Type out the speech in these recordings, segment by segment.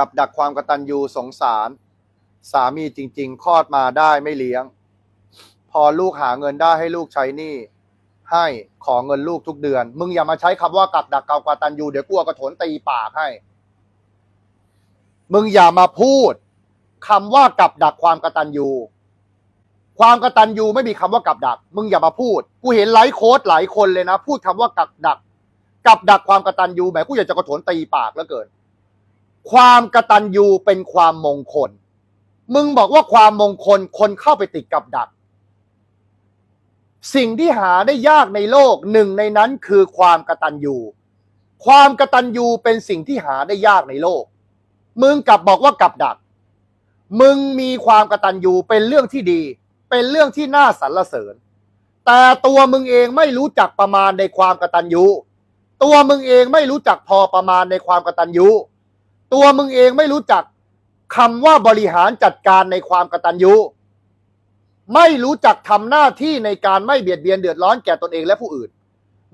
กับดักความกตัญญูสงสาร สามีจริง ๆ คลอดมาได้ไม่เลี้ยง พอลูกหาเงินได้ให้ลูกใช้หนี้ให้ขอเงินลูกทุกเดือน มึงอย่ามาใช้คำว่ากับดักความกตัญญูเดี๋ยวกลัวกระโถนตีปากให้ มึงอย่ามาพูดคำว่ากับดักความกตัญญูความกตัญญูไม่มีคำว่ากับดัก มึงอย่ามาพูด กูเห็นไลฟ์โค้ดหลายคนเลยนะ พูดคำว่ากับดัก กับดักความกตัญญูแหมกูอยากจะกระโถนตีปากแล้วเกิน ความกระตัญญูเป็นความมงคล มึงบอกว่าความมงคลคนเข้าไปติดกับดัก สิ่งที่หาได้ยากในโลกหนึ่งในนั้นคือความกระตัญญูความกระตัญญูเป็นสิ่งที่หาได้ยากในโลก มึงกลับบอกว่ากับดัก มึงมีความกระตัญญูเป็นเรื่องที่ดี เป็นเรื่องที่น่าสรรเสริญ แต่ตัวมึงเองไม่รู้จักประมาณในความกระตัญญูตัวมึงเองไม่รู้จักพอประมาณในความกระตัญญู ตัวมึงเองไม่รู้จักคำว่าบริหารจัดการในความกตัญญูไม่รู้จักทำหน้าที่ในการไม่เบียดเบียนเดือดร้อนแก่ตนเองและผู้อื่น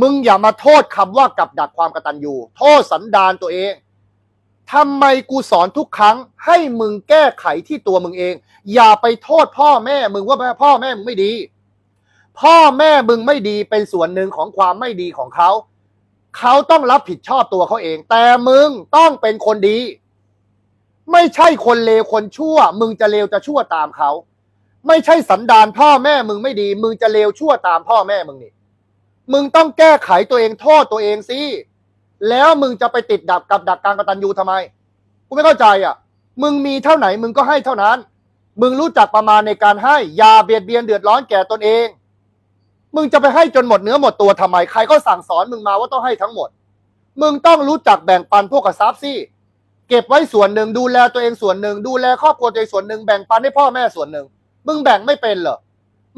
มึงอย่ามาโทษคำว่ากับดักความกตัญญูโทษสันดานตัวเองทำไมกูสอนทุกครั้ง ให้มึงแก้ไขที่ตัวมึงเอง อย่าไปโทษพ่อแม่มึงว่าพ่อแม่มึงไม่ดี พ่อแม่มึงไม่ดีเป็นส่วนหนึ่งของความไม่ดีของเขา เขาต้องรับผิดชอบตัวเขาเอง แต่มึงต้องเป็นคนดี ไม่ใช่คนเลวคนชั่ว มึงจะเลวจะชั่วตามเขา ไม่ใช่สันดานพ่อแม่มึงไม่ดี มึงจะเลวชั่วตามพ่อแม่มึงนี่ มึงต้องแก้ไขตัวเองโทษตัวเองสิ แล้วมึงจะไปติดดับกับดักการกตัญญูทำไม กูไม่เข้าใจอะ มึงมีเท่าไหนมึงก็ให้เท่านั้น มึงรู้จักประมาณในการให้ อย่าเบียดเบียนเดือดร้อนแก่ตนเอง มึงจะไปให้จนหมดเนื้อหมดตัวทำไม ใครก็สั่งสอนมึงมาว่าต้องให้ทั้งหมด มึงต้องรู้จักแบ่งปันพวกกระซับสิเก็บไว้ส่วนหนึ่งดูแลตัวเองส่วนหนึ่งดูแลครอบครัวตัวเองส่วนหนึ่งแบ่งปันให้พ่อแม่ส่วนหนึ่ง มึงแบ่งไม่เป็นเหรอ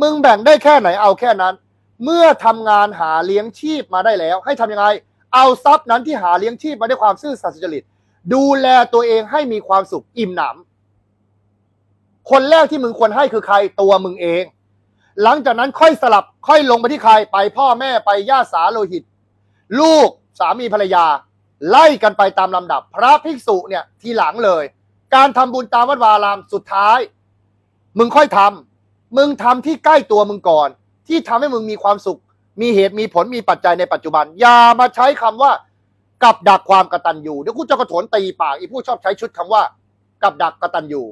มึงแบ่งได้แค่ไหนเอาแค่นั้น เมื่อทำงานหาเลี้ยงชีพมาได้แล้ว ให้ทำยังไง เอาทรัพย์นั้นที่หาเลี้ยงชีพมาด้วยความซื่อสัตย์สุจริต ดูแลตัวเองให้มีความสุขอิ่มหนำคนแรกที่มึงควรให้คือใครตัวมึงเอง หลังจากนั้นค่อยสลับค่อยลงไปที่ใครไปพ่อแม่ไปญาติสาโลหิต ลูกสามีภรรยา ไล่กันไปตามลำดับ พระภิกษุเนี่ยทีหลังเลย การทำบุญตามวัดวาอารามสุดท้าย มึงค่อยทำมึงทำที่ใกล้ตัวมึงก่อน ที่ทำให้มึงมีความสุข มีเหตุมีผลมีปัจจัยในปัจจุบัน อย่ามาใช้คำว่ากับดักความกระตัญญูเดี๋ยวกูจะกระโถนตีปากอีผู้ชอบใช้ชุดคำว่ากับดักกระตัญญู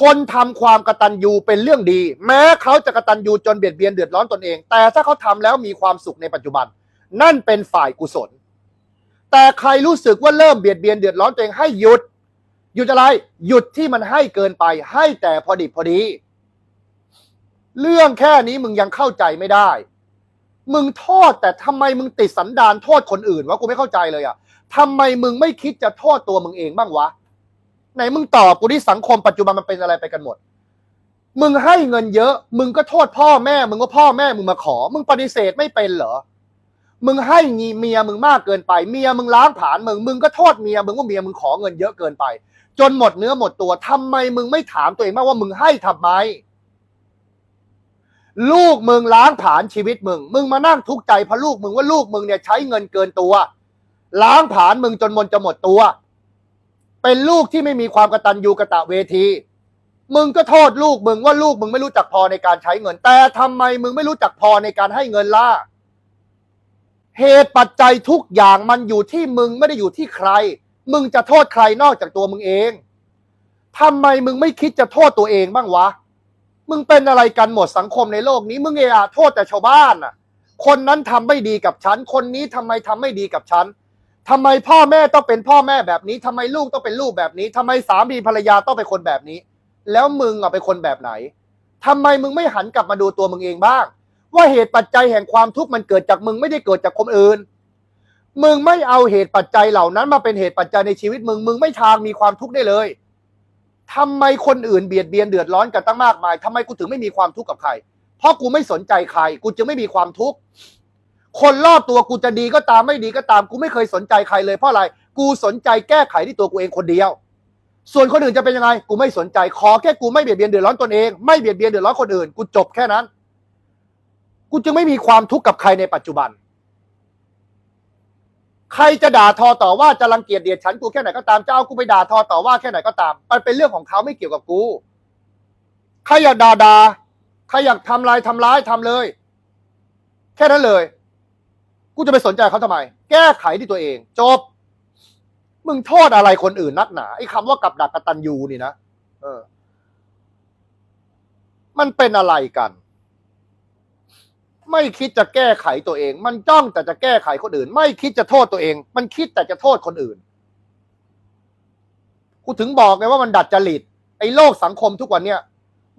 คนทำความกระตัญญูเป็นเรื่องดี แม้เขาจะกระตัญญูจนเบียดเบียนเดือดร้อนตนเอง แต่ถ้าเขาทำแล้วมีความสุขในปัจจุบัน นั่นเป็นฝ่ายกุศล แต่ใครรู้สึกว่าเริ่มเบียดเบียนเดือดร้อนตัวเองให้หยุดหยุดอะไรหยุดที่มันให้เกินไป ให้แต่พอดีพอดี เรื่องแค่นี้มึงยังเข้าใจไม่ได้ มึงโทษแต่ทำไมมึงติดสันดานโทษคนอื่นวะกูไม่เข้าใจเลยอะทำไมมึงไม่คิดจะโทษตัวมึงเองบ้างวะ ไหนมึงตอบกูที่สังคมปัจจุบันมันเป็นอะไรไปกันหมด มึงให้เงินเยอะ มึงก็โทษพ่อแม่ มึงก็พ่อแม่มึงมาขอ มึงปฏิเสธไม่เป็นเหรอ มึงให้งีเมียมึงมากเกินไป เมียมึงล้างผลาญมึง มึงก็โทษเมียมึงว่าเมียมึงขอเงินเยอะเกินไป จนหมดเนื้อหมดตัวทำไมมึงไม่ถามตัวเองบ้างว่ามึงให้ทำไม ลูกมึงล้างผลาญชีวิตมึง มึงมานั่งทุกข์ใจเพราะลูกมึงว่าลูกมึงเนี่ยใช้เงินเกินตัว ล้างผลาญมึงจนมนจะหมดตัว เป็นลูกที่ไม่มีความกระตัญญูกระตะเวที มึงก็โทษลูกมึงว่าลูกมึงไม่รู้จักพอในการใช้เงิน แต่ทำไมมึงไม่รู้จักพอในการให้เงินล่ะเหตุปัจจัยทุกอย่างมันอยู่ที่มึงไม่ได้อยู่ที่ใคร มึงจะโทษใครนอกจากตัวมึงเองทำไมมึงไม่คิดจะโทษตัวเองบ้างวะ มึงเป็นอะไรกันหมดสังคมในโลกนี้ มึงเอะอะโทษแต่ชาวบ้านน่ะ คนนั้นทำไม่ดีกับฉัน คนนี้ทำไมทำไม่ดีกับฉัน ทำไมพ่อแม่ต้องเป็นพ่อแม่แบบนี้ทำไมลูกต้องเป็นลูกแบบนี้ทำไมสามีภรรยาต้องเป็นคนแบบนี้ แล้วมึงอะเป็นคนแบบไหนทำไมมึงไม่หันกลับมาดูตัวมึงเองบ้าง ว่าเหตุปัจจัยแห่งความทุกข์มันเกิดจากมึงไม่ได้เกิดจากคนอื่น มึงไม่เอาเหตุปัจจัยเหล่านั้นมาเป็นเหตุปัจจัยในชีวิตมึง มึงไม่ทางมีความทุกข์ได้เลยทำไมคนอื่นเบียดเบียนเดือดร้อนกันตั้งมากมายทำไมกูถึงไม่มีความทุกข์กับใคร เพราะกูไม่สนใจใคร กูจึงไม่มีความทุกข์ คนรอบตัวกูจะดีก็ตามไม่ดีก็ตามกูไม่เคยสนใจใครเลยเพราะอะไร กูสนใจแก้ไขที่ตัวกูเองคนเดียว ส่วนคนอื่นจะเป็นยังไง กูไม่สนใจขอแค่กูไม่เบียดเบียนเดือดร้อนตนเองไม่เบียดเบียนเดือดร้อนคนอื่น กูจบแค่นั้น กูจึงไม่มีความทุกข์กับใครในปัจจุบัน ใครจะด่าทอต่อว่าจะรังเกียจเดียดฉันกูแค่ไหนก็ตามจะเอากูไปด่าทอต่อว่าแค่ไหนก็ตาม มันเป็นเรื่องของเขาไม่เกี่ยวกับกูใครอยากด่าด่าใครอยากทำลายทำร้ายทำเลย แค่นั้นเลย กูจะไปสนใจเขาทำไม แก้ไขที่ตัวเอง จบ มึงโทษอะไรคนอื่นนักหนาไอ้คำว่ากับดักกตันยูนี่นะเออ มันเป็นอะไรกัน ไม่คิดจะแก้ไขตัวเอง มันจ้องแต่จะแก้ไขคนอื่น ไม่คิดจะโทษตัวเอง มันคิดแต่จะโทษคนอื่นกูถึงบอกไงว่ามันดัดจริตไอ้โลกสังคมทุกวันเนี่ย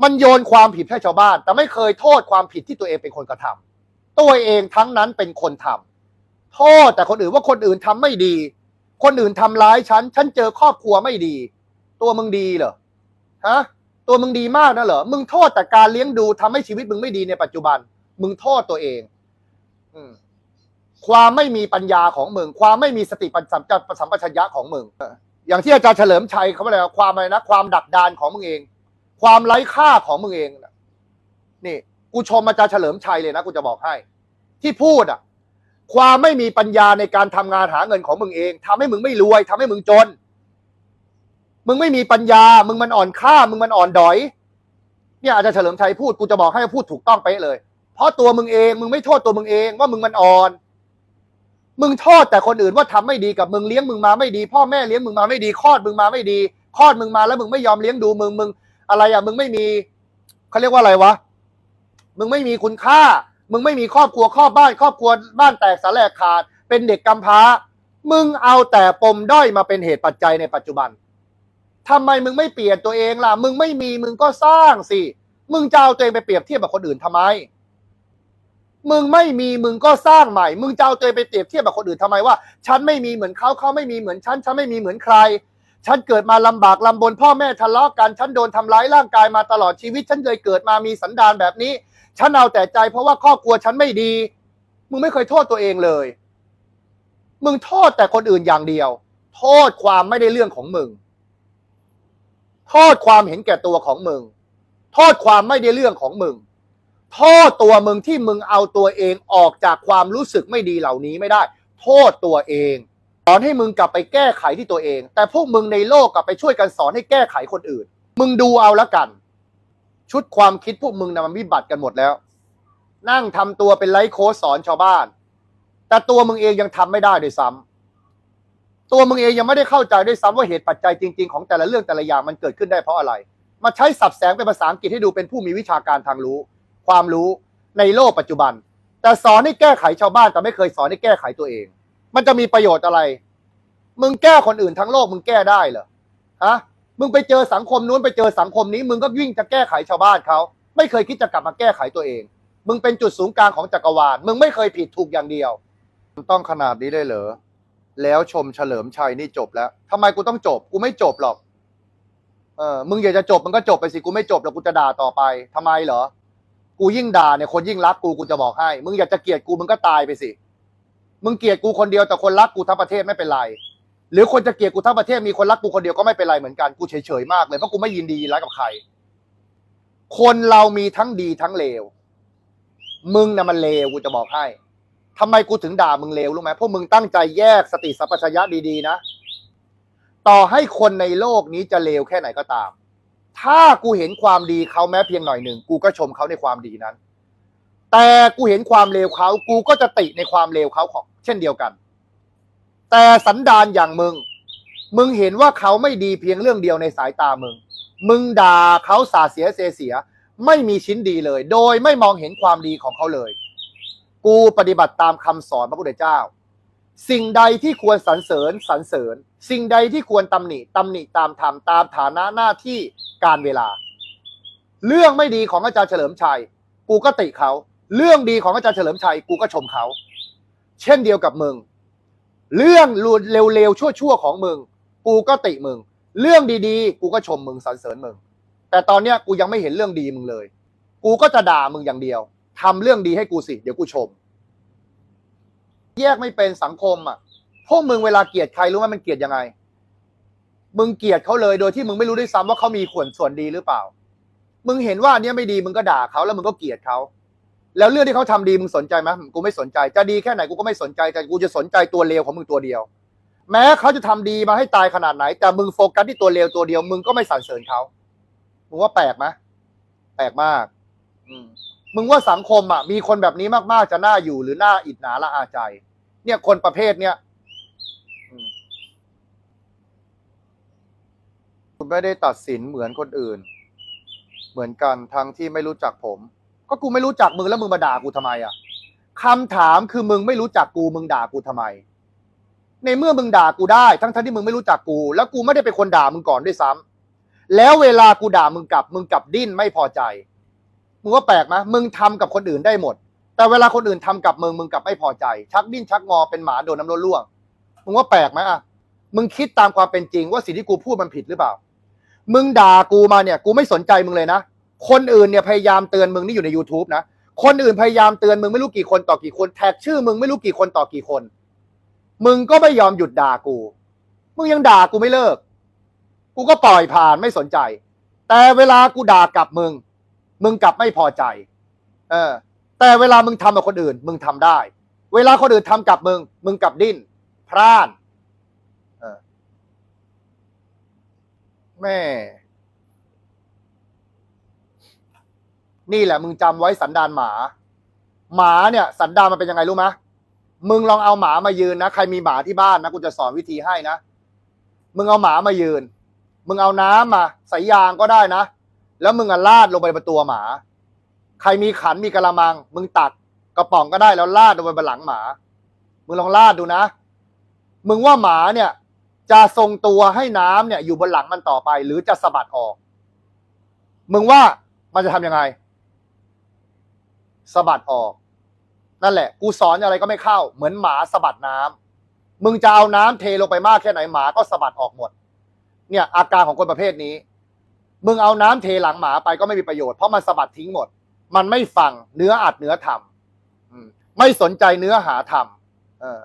มันโยนความผิดให้ชาวบ้าน แต่ไม่เคยโทษความผิดที่ตัวเองเป็นคนกระทำ ตัวเองทั้งนั้นเป็นคนทำโทษแต่คนอื่นว่าคนอื่นทำไม่ดี คนอื่นทำร้ายฉัน ฉันเจอครอบครัวไม่ดี ตัวมึงดีเหรอฮะตัวมึงดีมากนะเหรอมึงโทษแต่การเลี้ยงดูทำให้ชีวิตมึงไม่ดีในปัจจุบัน มึงโทษตัวเอง อืความไม่มีปัญญาของมึง ความไม่มีสติปัญสัมสัมปชัญญะของมึงอย่างที่อาจารย์เฉลิมชัยเขาบอกเลยว่าความอะไรนะความดักดานของมึงเอง ความไร้ค่าของมึงเองนี่ กูชมอาจารย์เฉลิมชัยเลยนะกูจะบอกให้ ที่พูดอะ ความไม่มีปัญญาในการทำงานหาเงินของมึงเองทำให้มึงไม่รวยทำให้มึงจน มึงไม่มีปัญญา มึงมันอ่อนค่า มึงมันอ่อนดอย เนี่ยอาจารย์เฉลิมชัยพูดกูจะบอกให้พูดถูกต้องไปเลย เพราะตัวมึงเองมึงไม่โทษตัวมึงเองว่ามึงมันอ่อนมึงโทษแต่คนอื่นว่าทำไม่ดีกับมึงเลี้ยงมึงมาไม่ดี พ่อแม่เลี้ยงมึงมาไม่ดีคลอดมึงมาไม่ดีคลอดมึงมาแล้วมึงไม่ยอมเลี้ยงดูมึงมึงอะไรอะมึงไม่มีเขาเรียกว่าอะไรวะ มึงไม่มีคุณค่า มึงไม่มีครอบครัวครอบบ้าน ครอบครัวบ้านแตกสาแหลกขาด เป็นเด็กกำพร้า มึงเอาแต่ปมด้อยมาเป็นเหตุปัจจัยในปัจจุบันทำไมมึงไม่เปลี่ยนตัวเองล่ะ มึงไม่มีมึงก็สร้างสิ มึงจะเอาตัวเองไปเปรียบเทียบกับคนอื่นทำไม มึงไม่มีมึงก็สร้างใหม่ มึงจะเอาตัวเองไปเปรียบเทียบกับคนอื่นทำไมว่า ฉันไม่มีเหมือนเขาเขาไม่มีเหมือนฉัน ฉันไม่มีเหมือนใคร ฉันเกิดมาลำบากลำบนพ่อแม่ทะเลาะกัน ฉันโดนทำร้ายร่างกายมาตลอดชีวิต ฉันเลยเกิดมามีสันดานแบบนี้ ฉันเอาแต่ใจเพราะว่าครอบครัวฉันไม่ดี มึงไม่เคยโทษตัวเองเลย มึงโทษแต่คนอื่นอย่างเดียว โทษความไม่ได้เรื่องของมึง โทษความเห็นแก่ตัวของมึง โทษความไม่ได้เรื่องของมึง โทษตัวมึงที่มึงเอาตัวเองออกจากความรู้สึกไม่ดีเหล่านี้ไม่ได้ โทษตัวเองสอนให้มึงกลับไปแก้ไขที่ตัวเอง แต่พวกมึงในโลกกลับไปช่วยกันสอนให้แก้ไขคนอื่น มึงดูเอาละกัน ชุดความคิดพวกมึงนะมันวิบัติกันหมดแล้ว นั่งทำตัวเป็นไลฟ์โค้ชสอนชาวบ้าน แต่ตัวมึงเองยังทำไม่ได้ด้วยซ้ำตัวมึงเองยังไม่ได้เข้าใจด้วยซ้ำว่าเหตุปัจจัยจริง ๆ ของแต่ละเรื่องแต่ละอย่างมันเกิดขึ้นได้เพราะอะไร มาใช้สับแสงเป็นภาษาอังกฤษให้ดูเป็นผู้มีวิชาการทางรู้ ความรู้ในโลกปัจจุบัน แต่สอนให้แก้ไขชาวบ้านแต่ไม่เคยสอนให้แก้ไขตัวเอง มันจะมีประโยชน์อะไร มึงแก้คนอื่นทั้งโลกมึงแก้ได้เหรอฮะ มึงไปเจอสังคมนู้นไปเจอสังคมนี้ มึงก็วิ่งจะแก้ไขชาวบ้านเขาไม่เคยคิดจะกลับมาแก้ไขตัวเอง มึงเป็นจุดศูนย์กลางของจักรวาลมึงไม่เคยผิดถูกอย่างเดียวมันต้องขนาดนี้เลยเหรอแล้วชมเฉลิมชัยนี่จบแล้วทำไมกูต้องจบ กูไม่จบหรอก เออ มึงอยากจะจบมึงก็จบไปสิ กูไม่จบแล้วกูจะด่าต่อไปทำไมเหรอ กูยิ่งด่าเนี่ยคนยิ่งรักกูกูจะบอกให้ มึงอยากจะเกลียดกูมึงก็ตายไปสิ มึงเกลียดกูคนเดียวแต่คนรักกูทั้งประเทศไม่เป็นไร หรือคนจะเกลียดกูทั้งประเทศมีคนรักกูคนเดียวก็ไม่เป็นไรเหมือนกันกูเฉยๆมากเลยเพราะกูไม่ยินดียินร้ายกับใคร คนเรามีทั้งดีทั้งเลว มึงน่ะมันเลวกูจะบอกให้ทำไมกูถึงด่ามึงเลวรู้ไหมเพราะมึงตั้งใจแยกสติสัพพัญญะดีๆนะ ต่อให้คนในโลกนี้จะเลวแค่ไหนก็ตาม ถ้ากูเห็นความดีเขาแม้เพียงหน่อยหนึ่งกูก็ชมเขาในความดีนั้น แต่กูเห็นความเลวเขากูก็จะติในความเลวเขาของ เช่นเดียวกัน แต่สันดานอย่างมึง มึงเห็นว่าเขาไม่ดีเพียงเรื่องเดียวในสายตามึง มึงด่าเขาสาเสียเสียเสีย ไม่มีชิ้นดีเลย โดยไม่มองเห็นความดีของเขาเลย กูปฏิบัติตามคำสอนพระพุทธเจ้า สิ่งใดที่ควรสรรเสริญสรรเสริญ สิ่งใดที่ควรตำหนิตำหนิตามธรรมตามฐานะหน้าที่การเวลา เรื่องไม่ดีของอาจารย์เฉลิมชัย กูก็ติเขา เรื่องดีของอาจารย์เฉลิมชัย กูก็ชมเขา เช่นเดียวกับมึง เรื่องเร็วๆ ชั่วๆ ของมึง กูก็ติมึง เรื่องดีๆ กูก็ชมมึงสรรเสริญมึง แต่ตอนเนี้ยกูยังไม่เห็นเรื่องดีมึงเลย กูก็จะด่ามึงอย่างเดียวทำเรื่องดีให้กูสิ เดี๋ยวกูชม แยกไม่เป็นสังคมอะ พวกมึงเวลาเกลียดใครรู้ไหมมันเกลียดยังไง มึงเกลียดเขาเลยโดยที่มึงไม่รู้ด้วยซ้ำว่าเขามีส่วนส่วนดีหรือเปล่า มึงเห็นว่าเนี้ยไม่ดีมึงก็ด่าเขาแล้วมึงก็เกลียดเขา แล้วเรื่องที่เขาทำดีมึงสนใจไหมกูไม่สนใจ จะดีแค่ไหนกูก็ไม่สนใจแต่กูจะสนใจตัวเลวของมึงตัวเดียว แม้เขาจะทำดีมาให้ตายขนาดไหน แต่มึงโฟกัสที่ตัวเลวตัวเดียว มึงก็ไม่สรรเสริญเขามึงว่าแปลกไหมแปลกมาก อืมมึงว่าสังคมอะมีคนแบบนี้มากๆจะน่าอยู่หรือน่าอิจฉาละอาใจ เนี่ยคนประเภทเนี้ยคุณไม่ได้ตัดสินเหมือนคนอื่น เหมือนกันทั้งที่ไม่รู้จักผม ก็กูไม่รู้จักมึงแล้วมึงมาด่ากูทำไมอะคำถามคือมึงไม่รู้จักกูมึงด่ากูทำไม ในเมื่อมึงด่ากูได้ ทั้งทั้งที่มึงไม่รู้จักกู แล้วกูไม่ได้เป็นคนด่ามึงก่อนด้วยซ้ำแล้วเวลากูด่ามึงกลับ มึงกลับดิ้นไม่พอใจมึงว่าแปลกไหมมึงทำกับคนอื่นได้หมด แต่เวลาคนอื่นทำกับมึงมึงกลับไม่พอใจ ชักดิ้นชักงอเป็นหมาโดนน้ำร้อนล่วงมึงว่าแปลกไหมอะมึงคิดตามความเป็นจริงว่าสิ่งที่กูพูดมันผิดหรือเปล่า มึงด่ากูมาเนี่ย กูไม่สนใจมึงเลยนะ คนอื่นเนี่ยพยายามเตือนมึงนี่อยู่ใน YouTube นะ คนอื่นพยายามเตือนมึงไม่รู้กี่คนต่อกี่คน แท็กชื่อมึงไม่รู้กี่คนต่อกี่คน มึงก็ไม่ยอมหยุดด่ากู มึงยังด่ากูไม่เลิก กูก็ปล่อยผ่านไม่สนใจ แต่เวลากูด่ากลับมึง มึงกลับไม่พอใจ เออ แต่เวลามึงทำกับคนอื่น มึงทำได้ เวลาคนอื่นทำกับมึง มึงกลับดิ้นพร่านเออแม่ นี่แหละมึงจำไว้สันดานหมา หมาเนี่ย สันดานมันเป็นยังไงรู้ไหมมึงลองเอาหมามายืนนะใครมีหมาที่บ้านนะกูจะสอนวิธีให้นะมึงเอาหมามายืน มึงเอาน้ำมาใส่ยางก็ได้นะ แล้วมึงอะลาดลงไปบนตัวหมา ใครมีขันมีกระมัง มึงตักกระป๋องก็ได้แล้วลาดลงไปบนหลังหมา มึงลองลาดดูนะ มึงว่าหมาเนี่ย จะทรงตัวให้น้ำเนี่ย อยู่บนหลังมันต่อไป หรือจะสะบัดออก มึงว่ามันจะทำยังไง สะบัดออก นั่นแหละ กูสอนอะไรก็ไม่เข้า เหมือนหมาสะบัดน้ำมึงจะเอาน้ำเทลงไปมากแค่ไหนหมาก็สะบัดออกหมด เนี่ยอาการของคนประเภทนี้ มึงเอาน้ำเทหลังหมาไปก็ไม่มีประโยชน์เพราะมันสะบัดทิ้งหมด มันไม่ฟังเนื้ออัดเนื้อทำไม่สนใจเนื้อหาทำเออ